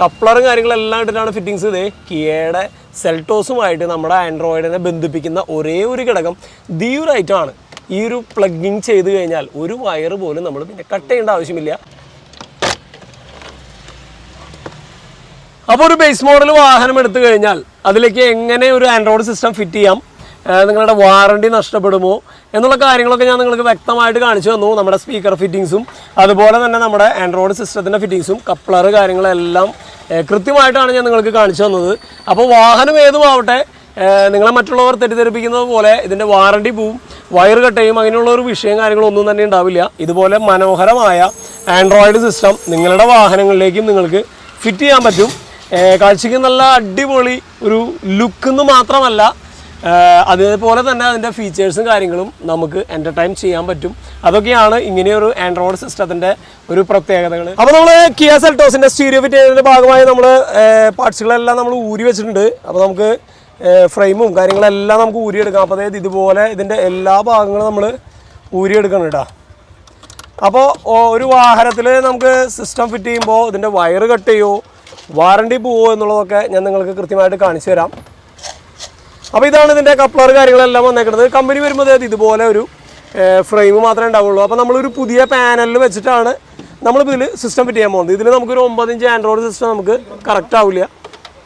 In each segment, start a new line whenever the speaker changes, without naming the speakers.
കപ്ലറും കാര്യങ്ങളെല്ലാം ഇട്ടിട്ടാണ് ഫിറ്റിങ്സ് ഇതേ. കിയയുടെ സെൽട്ടോസുമായിട്ട് നമ്മുടെ ആൻഡ്രോയിഡിനെ ബന്ധിപ്പിക്കുന്ന ഒരേ ഒരു ഘടകം ദീ ഒരു ഐറ്റമാണ് ഈ ഒരു പ്ലഗിങ് ചെയ്ത് കഴിഞ്ഞാൽ ഒരു വയർ പോലും നമ്മൾ പിന്നെ കട്ട് ചെയ്യേണ്ട ആവശ്യമില്ല. അപ്പോൾ ഒരു ബേസ് മോഡൽ വാഹനം എടുത്തു കഴിഞ്ഞാൽ അതിലേക്ക് എങ്ങനെ ഒരു ആൻഡ്രോയിഡ് സിസ്റ്റം ഫിറ്റ് ചെയ്യാം? നിങ്ങളുടെ വാറണ്ടി നഷ്ടപ്പെടുമോ? എന്നുള്ള കാര്യങ്ങളൊക്കെ ഞാൻ നിങ്ങൾക്ക് വ്യക്തമായിട്ട് കാണിച്ചു തന്നു. നമ്മുടെ സ്പീക്കർ ഫിറ്റിങ്സും അതുപോലെ തന്നെ നമ്മുടെ ആൻഡ്രോയിഡ് സിസ്റ്റത്തിന്റെ ഫിറ്റിങ്സും കപ്ലർ കാര്യങ്ങളെല്ലാം കൃത്യമായിട്ടാണ് ഞാൻ നിങ്ങൾക്ക് കാണിച്ചു തന്നത്. അപ്പോൾ വാഹനം ഏതുമാവട്ടെ നിങ്ങളെ മറ്റുള്ളവർ തെറ്റിദ്ധരിപ്പിക്കുന്നത് പോലെ ഇതിന്റെ വാറണ്ടി പോവും വയർ കട്ടയും അങ്ങനെയുള്ള ഒരു വിഷയം കാര്യങ്ങളൊന്നും തന്നെ ഉണ്ടാവില്ല. ഇതുപോലെ മനോഹരമായ ആൻഡ്രോയിഡ് സിസ്റ്റം നിങ്ങളുടെ വാഹനങ്ങളിലേക്കും നിങ്ങൾക്ക് ഫിറ്റ് ചെയ്യാൻ പറ്റും. കാഴ്ചയ്ക്ക് നല്ല അടിപൊളി ഒരു ലുക്ക് എന്ന് മാത്രമല്ല അതേപോലെ തന്നെ അതിന്റെ ഫീച്ചേഴ്സും കാര്യങ്ങളും നമുക്ക് എന്റർടൈൻ ചെയ്യാൻ പറ്റും. അതൊക്കെയാണ് ഇങ്ങനെയൊരു ആൻഡ്രോയിഡ് സിസ്റ്റത്തിന്റെ ഒരു പ്രത്യേകതകൾ അപ്പോൾ നമ്മൾ കിയ സെൽട്ടോസിന്റെ സ്റ്റീരിയോ ഫിറ്റിന്റെ ഭാഗമായി നമ്മൾ പാർട്സുകളെല്ലാം നമ്മൾ ഊരി വെച്ചിട്ടുണ്ട്. അപ്പോൾ നമുക്ക് ഫ്രെയിമും കാര്യങ്ങളെല്ലാം നമുക്ക് ഊരിയെടുക്കാം. അപ്പോൾ അതായത് ഇതുപോലെ ഇതിന്റെ എല്ലാ ഭാഗങ്ങളും നമ്മൾ ഊരിയെടുക്കണം കേട്ടോ. അപ്പോൾ ഒരു വാഹനത്തിൽ നമുക്ക് സിസ്റ്റം ഫിറ്റ് ചെയ്യുമ്പോൾ ഇതിന്റെ വയറ് കട്ട് ചെയ്യുമോ വാറണ്ടി പോവോ എന്നുള്ളതൊക്കെ ഞാൻ നിങ്ങൾക്ക് കൃത്യമായിട്ട് കാണിച്ചു തരാം. അപ്പോൾ ഇതാണ് ഇതിന്റെ കപ്ലർ കാര്യങ്ങളെല്ലാം വന്നേക്കുന്നത് കമ്പനി വരുമ്പോൾ ഇതുപോലെ ഒരു ഫ്രെയിം മാത്രമേ ഉണ്ടാവുള്ളൂ. അപ്പോൾ നമ്മളൊരു പുതിയ പാനലിൽ വെച്ചിട്ടാണ് നമ്മളിപ്പോൾ ഇതിൽ സിസ്റ്റം ഫിറ്റ് ചെയ്യാൻ പോകുന്നത്. ഇതിൽ നമുക്കൊരു ഒമ്പത് ഇഞ്ച് ആൻഡ്രോയിഡ് സിസ്റ്റം നമുക്ക് കറക്റ്റ് ആവില്ല.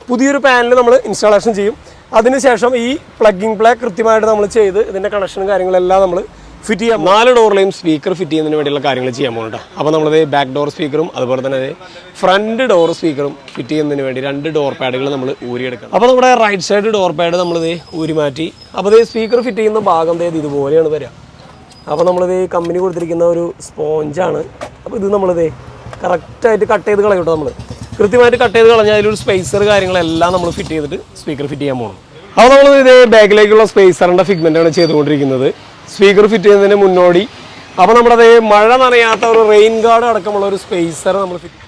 പുതിയൊരു പാനൽ നമ്മൾ ഇൻസ്റ്റാളേഷൻ ചെയ്യും. അതിനുശേഷം ഈ പ്ലഗിങ് പ്ലേ കൃത്യമായിട്ട് നമ്മൾ ചെയ്ത് ഇതിന്റെ കണക്ഷനും കാര്യങ്ങളെല്ലാം നമ്മൾ ഫിറ്റ് ചെയ്യാം നാല് ഡോറിലെയും സ്പീക്കർ ഫിറ്റ് ചെയ്യുന്നതിന് വേണ്ടിയുള്ള കാര്യങ്ങൾ ചെയ്യാൻ പോകുന്നുണ്ട് അപ്പോൾ നമ്മളത് ബാക്ക് ഡോർ സ്പീക്കറും അതുപോലെ തന്നെ ഫ്രണ്ട് ഡോർ സ്പീക്കറും ഫിറ്റ് ചെയ്യുന്നതിന് വേണ്ടി രണ്ട് ഡോർ പാഡുകൾ നമ്മൾ ഊരിയെടുക്കണം. അപ്പോൾ നമ്മുടെ റൈറ്റ് സൈഡ് ഡോർ പാഡ് നമ്മളിത് ഊരി മാറ്റി. അപ്പോൾ ഇത് സ്പീക്കർ ഫിറ്റ് ചെയ്യുന്ന ഭാഗം ദേ ഇതുപോലെയാണ് വരിക. അപ്പോൾ നമ്മളിത് കമ്പനി കൊടുത്തിരിക്കുന്ന ഒരു സ്പോഞ്ചാണ് അപ്പോൾ ഇത് നമ്മളിത് കറക്റ്റായിട്ട് കട്ട് ചെയ്ത് കളയും കേട്ടോ നമ്മൾ കൃത്യമായിട്ട് കട്ട് ചെയ്ത് കളഞ്ഞാൽ അതിലൊരു സ്പേസർ കാര്യങ്ങളെല്ലാം നമ്മൾ ഫിറ്റ് ചെയ്തിട്ട് സ്പീക്കർ ഫിറ്റ് ചെയ്യാൻ പോകണം. അപ്പോൾ നമ്മൾ ഇത് ബാക്കിലേക്കുള്ള സ്പേസറിന്റെ ഫിഗ്മെന്റാണ് ചെയ്തുകൊണ്ടിരിക്കുന്നത്. സ്പീക്കർ ഫിറ്റ് ചെയ്യുന്നതിന് മുന്നോടി. അപ്പോൾ നമ്മുടെ അതേ മഴ നനയാത്ത ഒരു റെയിൻ ഗാർഡ് അടക്കമുള്ള ഒരു സ്പേസർ നമ്മൾ ഫിറ്റ്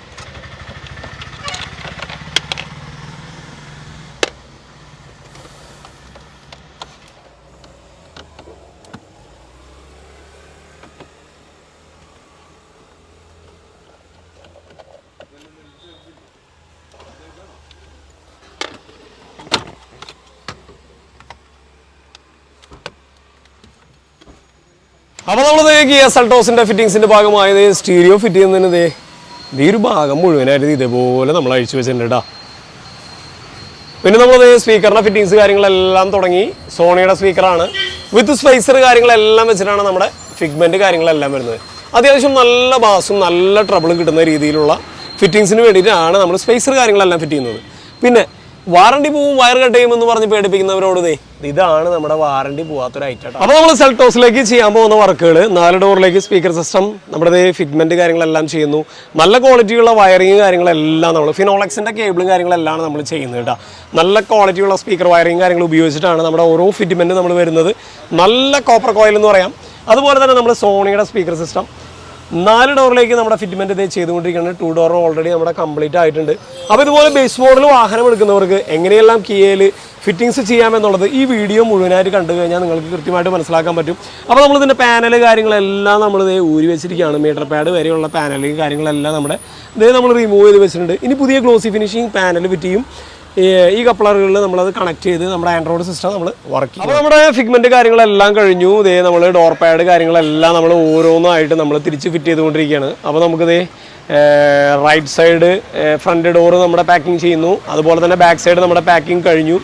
അപ്പോൾ നമ്മൾ ഗിയർ സൾട്ടോസിന്റെ ഫിറ്റിങ്സിന്റെ ഭാഗമായത് സ്റ്റീരിയോ ഫിറ്റ് ചെയ്യുന്നതിന് ഈ ഒരു ഭാഗം മുഴുവനായിട്ട് ഇതേപോലെ നമ്മൾ അഴിച്ചു വെച്ചിട്ടുണ്ട് പിന്നെ നമ്മളത് സ്പീക്കറിന്റെ ഫിറ്റിങ്സ് കാര്യങ്ങളെല്ലാം തുടങ്ങി. സോണിയുടെ സ്പീക്കറാണ് വിത്ത് സ്പൈസർ കാര്യങ്ങളെല്ലാം വെച്ചിട്ടാണ് നമ്മുടെ ഫിഗ്മെന്റ് കാര്യങ്ങളെല്ലാം വരുന്നത്. അത്യാവശ്യം നല്ല ബാസും നല്ല ട്രബിളും കിട്ടുന്ന രീതിയിലുള്ള ഫിറ്റിങ്സിന് വേണ്ടിയിട്ടാണ് നമ്മൾ സ്പൈസർ കാര്യങ്ങളെല്ലാം ഫിറ്റ് ചെയ്യുന്നത്. പിന്നെ വാറണ്ടി പോവും വയർ കട്ട് ചെയ്യുമെന്ന് പറഞ്ഞ് പേടിപ്പിക്കുന്നവരോട് ദേ ഇതാണ് നമ്മുടെ വാറണ്ടി പോവാത്തൊരു ഐറ്റം അപ്പോൾ നമ്മൾ സെൽട്ടോസിലേക്ക് ചെയ്യാൻ പോകുന്ന വർക്കുകൾ നാല് ഡോറിലേക്ക് സ്പീക്കർ സിസ്റ്റം നമ്മുടെ ഫിഗ്മെന്റ് കാര്യങ്ങളെല്ലാം ചെയ്യുന്നു. നല്ല ക്വാളിറ്റിയുള്ള വയറിങ് കാര്യങ്ങളെല്ലാം നമ്മൾ ഫിനോളക്സിന്റെ കേബിളും കാര്യങ്ങളെല്ലാം നമ്മൾ ചെയ്യുന്നത് കേട്ടോ നല്ല ക്വാളിറ്റിയുള്ള സ്പീക്കർ വയറിങ് കാര്യങ്ങൾ ഉപയോഗിച്ചിട്ടാണ് നമ്മുടെ ഓരോ ഫിറ്റ്മെന്റ് നമ്മൾ വരുന്നത്. നല്ല കോപ്പർ കോയിൽ എന്ന് പറയാം. അതുപോലെ തന്നെ നമ്മൾ സോണിയുടെ സ്പീക്കർ സിസ്റ്റം നാല് ഡോറിലേക്ക് നമ്മുടെ ഫിറ്റ്മെന്റ് ഇത് ചെയ്തുകൊണ്ടിരിക്കുന്നത് ടു ഡോർ ഓൾറെഡി നമ്മുടെ കംപ്ലീറ്റ് ആയിട്ടുണ്ട്. അപ്പോൾ ഇതുപോലെ ബേസ് മോഡൽ വാഹനം എടുക്കുന്നവർക്ക് എങ്ങനെയെല്ലാം കിയയിൽ ഫിറ്റിങ്സ് ചെയ്യാമെന്നുള്ളത് ഈ വീഡിയോ മുഴുവനായിട്ട് കണ്ടു കഴിഞ്ഞാൽ നിങ്ങൾക്ക് കൃത്യമായിട്ട് മനസ്സിലാക്കാൻ പറ്റും. അപ്പോൾ നമ്മൾ ഇതിന്റെ പാനൽ കാര്യങ്ങളെല്ലാം നമ്മൾ ഇത് ഊരി വെച്ചിരിക്കുകയാണ്. മീറ്റർ പാഡ് വരെയുള്ള പാനൽ കാര്യങ്ങളെല്ലാം നമ്മുടെ ഇതേ നമ്മൾ റിമൂവ് ചെയ്ത് വെച്ചിട്ടുണ്ട്. ഇനി പുതിയ ഗ്ലോസി ഫിനിഷിംഗ് പാനൽ ഫിറ്റ് ചെയ്യും ഈ- കപ്ലറുകളിൽ നമ്മളത് കണക്ട് ചെയ്ത് നമ്മുടെ ആൻഡ്രോയിഡ് സിസ്റ്റം നമ്മൾ വർക്ക് ചെയ്യും അപ്പോൾ നമ്മുടെ ഫിഗ്മെന്റ് കാര്യങ്ങളെല്ലാം കഴിഞ്ഞു. ഇതേ നമ്മൾ ഡോർ പാഡ് കാര്യങ്ങളെല്ലാം നമ്മൾ ഓരോന്നായിട്ട് നമ്മൾ തിരിച്ച് ഫിറ്റ് ചെയ്തുകൊണ്ടിരിക്കുകയാണ്. അപ്പോൾ നമുക്കിതേ റൈറ്റ് സൈഡ് ഫ്രണ്ട് ഡോറ് നമ്മുടെ പാക്കിംഗ് ചെയ്യുന്നു. അതുപോലെ തന്നെ ബാക്ക് സൈഡ് നമ്മുടെ പാക്കിംഗ് കഴിഞ്ഞു.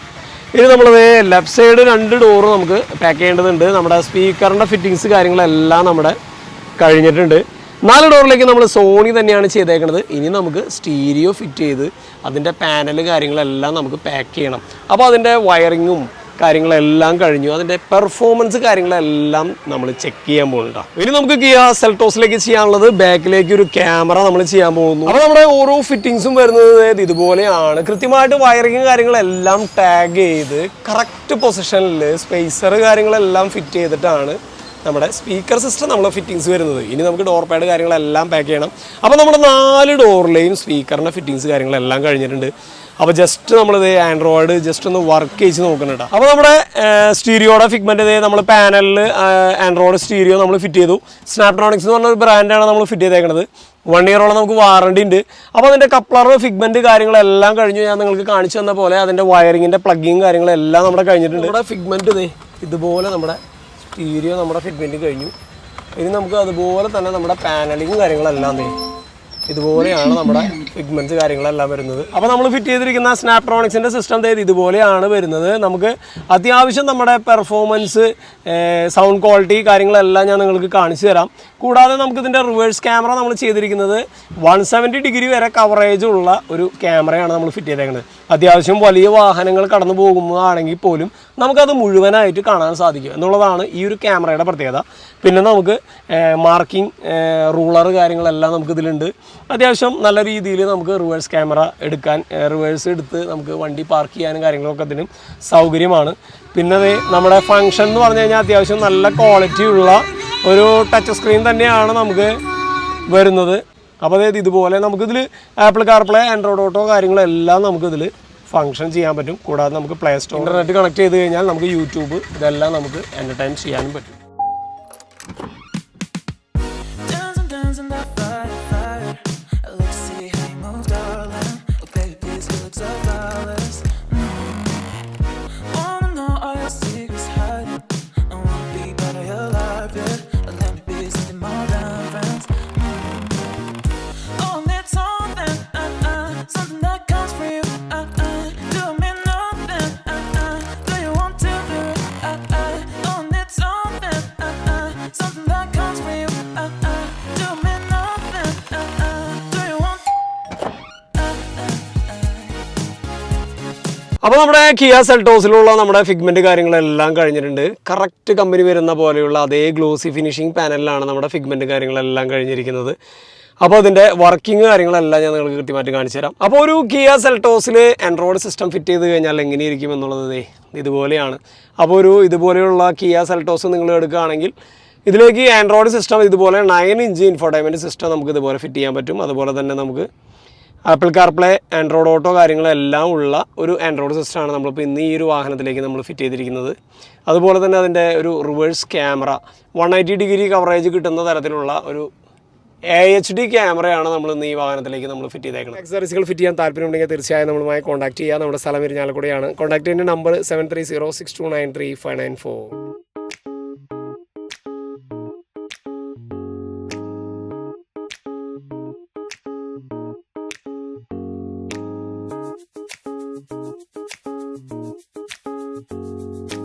ഇനി നമ്മളത് ലെഫ്റ്റ് സൈഡ് രണ്ട് ഡോറ് നമുക്ക് പാക്ക് ചെയ്യേണ്ടതുണ്ട്. നമ്മുടെ സ്പീക്കറിന്റെ ഫിറ്റിങ്സ് കാര്യങ്ങളെല്ലാം നമ്മുടെ കഴിഞ്ഞിട്ടുണ്ട്. നാല് ഡോറിലേക്ക് നമ്മൾ സോണി തന്നെയാണ് ചെയ്തേക്കുന്നത് ഇനി നമുക്ക് സ്റ്റീരിയോ ഫിറ്റ് ചെയ്ത് അതിന്റെ പാനൽ കാര്യങ്ങളെല്ലാം നമുക്ക് പാക്ക് ചെയ്യണം. അപ്പോൾ അതിന്റെ വയറിങ്ങും കാര്യങ്ങളെല്ലാം കഴിഞ്ഞു. അതിന്റെ പെർഫോമൻസ് കാര്യങ്ങളെല്ലാം നമ്മൾ ചെക്ക് ചെയ്യാൻ പോകുന്നുണ്ടോ ഇനി നമുക്ക് കിയ സെൽട്ടോസിലേക്ക് ചെയ്യാനുള്ളത് ബാക്കിലേക്ക് ഒരു ക്യാമറ നമ്മൾ ചെയ്യാൻ പോകുന്നു. അപ്പോൾ നമ്മുടെ ഓരോ ഫിറ്റിങ്സും വരുന്നത് ഇതുപോലെയാണ്. കൃത്യമായിട്ട് വയറിങ് കാര്യങ്ങളെല്ലാം ടാഗ് ചെയ്ത് കറക്റ്റ് പൊസിഷനിൽ സ്പേസർ കാര്യങ്ങളെല്ലാം ഫിറ്റ് ചെയ്തിട്ടാണ് നമ്മുടെ സ്പീക്കർ സിസ്റ്റം നമ്മളെ ഫിറ്റിങ്സ് വരുന്നത്. ഇനി നമുക്ക് ഡോർ പാഡ് കാര്യങ്ങളെല്ലാം പാക്ക് ചെയ്യണം. അപ്പോൾ നമ്മുടെ നാല് ഡോറിലെയും സ്പീക്കറിന്റെ ഫിറ്റിങ്സ് കാര്യങ്ങളെല്ലാം കഴിഞ്ഞിട്ടുണ്ട്. അപ്പോൾ ജസ്റ്റ് നമ്മളിത് ആൻഡ്രോയിഡ് ജസ്റ്റ് ഒന്ന് വർക്ക് ചെയ്ത് നോക്കുന്നുണ്ട് അപ്പോൾ നമ്മുടെ സ്റ്റീരിയോയുടെ ഫിഗ്മെന്റ് ഇതേ നമ്മൾ പാനലിൽ ആൻഡ്രോയിഡ് സ്റ്റീരിയോ നമ്മൾ ഫിറ്റ് ചെയ്തു. സ്നാപ്ഡ്രോണിക്സ് എന്ന് പറഞ്ഞ ഒരു ബ്രാൻഡാണ് നമ്മൾ ഫിറ്റ് ചെയ്തേക്കുന്നത് വൺ ഇയറോളം നമുക്ക് വാറണ്ടി ഉണ്ട്. അപ്പോൾ അതിന്റെ കപ്ലർ ഫിഗ്മെന്റ് കാര്യങ്ങളെല്ലാം കഴിഞ്ഞു. ഞാൻ നിങ്ങൾക്ക് കാണിച്ചു തന്ന പോലെ അതിന്റെ വയറിങ്ങിന്റെ പ്ലഗിങ് കാര്യങ്ങളെല്ലാം നമ്മുടെ കഴിഞ്ഞിട്ടുണ്ട്. നമ്മുടെ ഫിഗ്മെന്റ് ഇതേ ഇതുപോലെ നമ്മുടെ സ്റ്റീരിയോ നമ്മുടെ ഫിഗ്മെന്റ് കഴിഞ്ഞു. ഇനി നമുക്ക് അതുപോലെ തന്നെ നമ്മുടെ പാനലിങ്ങും കാര്യങ്ങളെല്ലാം ദേ ഇതുപോലെയാണ് നമ്മുടെ ഫിഗ്മെന്റ്സ് കാര്യങ്ങളെല്ലാം വരുന്നത്. അപ്പോൾ നമ്മൾ ഫിറ്റ് ചെയ്തിരിക്കുന്ന സ്നാപ്ട്രോണിക്സിന്റെ സിസ്റ്റം ചെയ്ത് ഇതുപോലെയാണ് വരുന്നത്. നമുക്ക് അത്യാവശ്യം നമ്മുടെ പെർഫോമൻസ് സൗണ്ട് ക്വാളിറ്റി കാര്യങ്ങളെല്ലാം ഞാൻ നിങ്ങൾക്ക് കാണിച്ചു തരാം. കൂടാതെ നമുക്ക് ഇതിന്റെ റിവേഴ്സ് ക്യാമറ നമ്മൾ ചെയ്തിരിക്കുന്നത് വൺ സെവന്റി ഡിഗ്രി വരെ കവറേജ് ഉള്ള ഒരു ക്യാമറയാണ് നമ്മൾ ഫിറ്റ് ചെയ്തേക്കുന്നത് അത്യാവശ്യം വലിയ വാഹനങ്ങൾ കടന്നു പോകുന്നതാണെങ്കിൽ പോലും നമുക്കത് മുഴുവനായിട്ട് കാണാൻ സാധിക്കും എന്നുള്ളതാണ് ഈ ഒരു ക്യാമറയുടെ പ്രത്യേകത. പിന്നെ നമുക്ക് മാർക്കിംഗ് റൂളർ കാര്യങ്ങളെല്ലാം നമുക്ക് ഇതിലുണ്ട് അത്യാവശ്യം നല്ല രീതിയിൽ നമുക്ക് റിവേഴ്സ് ക്യാമറ എടുക്കാൻ റിവേഴ്സ് എടുത്ത് നമുക്ക് വണ്ടി പാർക്ക് ചെയ്യാനും കാര്യങ്ങളൊക്കെ അതിനും സൗകര്യമാണ്. പിന്നെ നമ്മുടെ ഫങ്ഷൻ എന്ന് പറഞ്ഞു കഴിഞ്ഞാൽ അത്യാവശ്യം നല്ല ക്വാളിറ്റി ഉള്ള ഒരു ടച്ച് സ്ക്രീൻ തന്നെയാണ് നമുക്ക് വരുന്നത്. അപ്പോൾ അതായത് ഇതുപോലെ നമുക്കിതിൽ ആപ്പിൾ കാർപ്ലേ ആൻഡ്രോയിഡ് ഓട്ടോ കാര്യങ്ങളെല്ലാം നമുക്കിതിൽ ഫങ്ഷൻ ചെയ്യാൻ പറ്റും. കൂടാതെ നമുക്ക് പ്ലേ സ്റ്റോർ ഇന്റർനെറ്റ് കണക്ട് ചെയ്ത് കഴിഞ്ഞാൽ നമുക്ക് യൂട്യൂബ് ഇതെല്ലാം നമുക്ക് എന്റർടൈൻ ചെയ്യാനും പറ്റും. അപ്പോൾ നമ്മുടെ കിയ സെൽട്ടോസിലുള്ള നമ്മുടെ ഫിഗ്മെന്റ് കാര്യങ്ങളെല്ലാം കഴിഞ്ഞിട്ടുണ്ട്. കറക്റ്റ് കമ്പനി വരുന്ന പോലെയുള്ള അതേ ഗ്ലോസി ഫിനിഷിംഗ് പാനലിലാണ് നമ്മുടെ ഫിഗ്മെന്റ് കാര്യങ്ങളെല്ലാം കഴിഞ്ഞിരിക്കുന്നത്. അപ്പോൾ അതിന്റെ വർക്കിംഗ് കാര്യങ്ങളെല്ലാം ഞാൻ നിങ്ങൾക്ക് കൃത്യമായിട്ട് കാണിച്ചു തരാം. അപ്പോൾ ഒരു കിയ സെൽട്ടോസിൽ ആൻഡ്രോയിഡ് സിസ്റ്റം ഫിറ്റ് ചെയ്ത് കഴിഞ്ഞാൽ എങ്ങനെയിരിക്കും എന്നുള്ളത് ഇതുപോലെയാണ്. അപ്പോൾ ഒരു ഇതുപോലെയുള്ള കിയ സെൽട്ടോസ് നിങ്ങൾ എടുക്കുകയാണെങ്കിൽ ഇതിലേക്ക് ആൻഡ്രോയിഡ് സിസ്റ്റം ഇതുപോലെ നയൻ ഇഞ്ച് ഇൻഫോർടൈൻമെന്റ് സിസ്റ്റം നമുക്ക് ഇതുപോലെ ഫിറ്റ് ചെയ്യാൻ പറ്റും. അതുപോലെ തന്നെ നമുക്ക് ആപ്പിൾ കാർപ്ലേ ആൻഡ്രോയിഡ് ഓട്ടോ കാര്യങ്ങളെല്ലാം ഉള്ള ഒരു ആൻഡ്രോയിഡ് സിസ്റ്റമാണ് നമ്മളിപ്പോൾ ഇന്ന് ഈ ഒരു വാഹനത്തിലേക്ക് നമ്മൾ ഫിറ്റ് ചെയ്തിരിക്കുന്നത്. അതുപോലെ തന്നെ അതിന്റെ ഒരു reverse camera. One eighty degree coverage കിട്ടുന്ന തരത്തിലുള്ള ഒരു എ എച്ച് ഡി ക്യാമറയാണ് നമ്മൾ ഇന്ന് ഈ വാഹനത്തിലേക്ക് നമ്മൾ ഫിറ്റ് ചെയ്തേക്കുന്നത്. എക്സസറീസുകൾ ഫിറ്റ് ചെയ്യാൻ താല്പര്യമുണ്ടെങ്കിൽ തീർച്ചയായും നമ്മളുമായി കോൺടാക്ട് ചെയ്യുക നമ്മുടെ സ്ഥലം ഇരിഞ്ഞാലക്കുടയാണ്. കോൺടാക്ട് ചെയ്യേണ്ട number seven three zero six two nine three five nine four
soon.